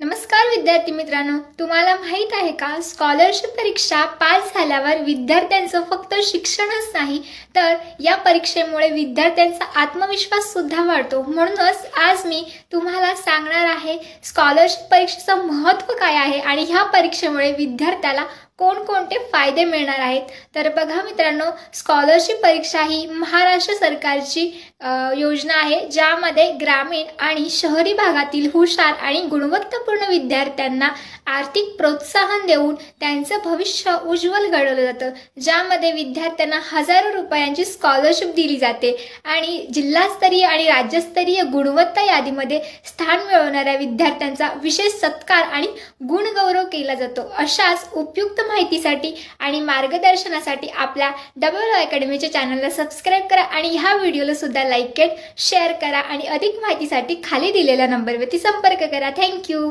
Namaskar. नमस्कार विद्यार्थी मित्रांनो तुम्हाला माहीत आहे का? स्कॉलरशिप परीक्षा पास झाल्यावर विद्यार्थ्यांचं फक्त शिक्षणच नाही तर या परीक्षेमुळे विद्यार्थ्यांचा आत्मविश्वास सुद्धा वाढतो. म्हणूनच आज मी तुम्हाला सांगणार आहे स्कॉलरशिप परीक्षेचं महत्त्व काय आहे आणि ह्या परीक्षेमुळे विद्यार्थ्याला कोणकोणते फायदे मिळणार आहेत? तर बघा मित्रांनो स्कॉलरशिप परीक्षा ही महाराष्ट्र सरकारची योजना आहे ज्यामध्ये ग्रामीण आणि शहरी भागातील हुशार आणि गुणवत्तापूर्ण विद्या विद्यार्थ्यांना आर्थिक प्रोत्साहन देऊन त्यांचं भविष्य उज्ज्वल घडवलं जातं ज्यामध्ये विद्यार्थ्यांना हजारो रुपयांची स्कॉलरशिप दिली जाते आणि जिल्हास्तरीय आणि राज्यस्तरीय गुणवत्ता यादीमध्ये स्थान मिळवणाऱ्या विद्यार्थ्यांचा विशेष सत्कार आणि गुणगौरव केला जातो. अशाच उपयुक्त माहितीसाठी आणि मार्गदर्शनासाठी आपल्या डबल अकॅडमीच्या चॅनलला सबस्क्राईब करा आणि ह्या व्हिडिओला सुद्धा लाईक शेअर करा आणि अधिक माहितीसाठी खाली दिलेल्या नंबरवरती संपर्क करा. थँक्यू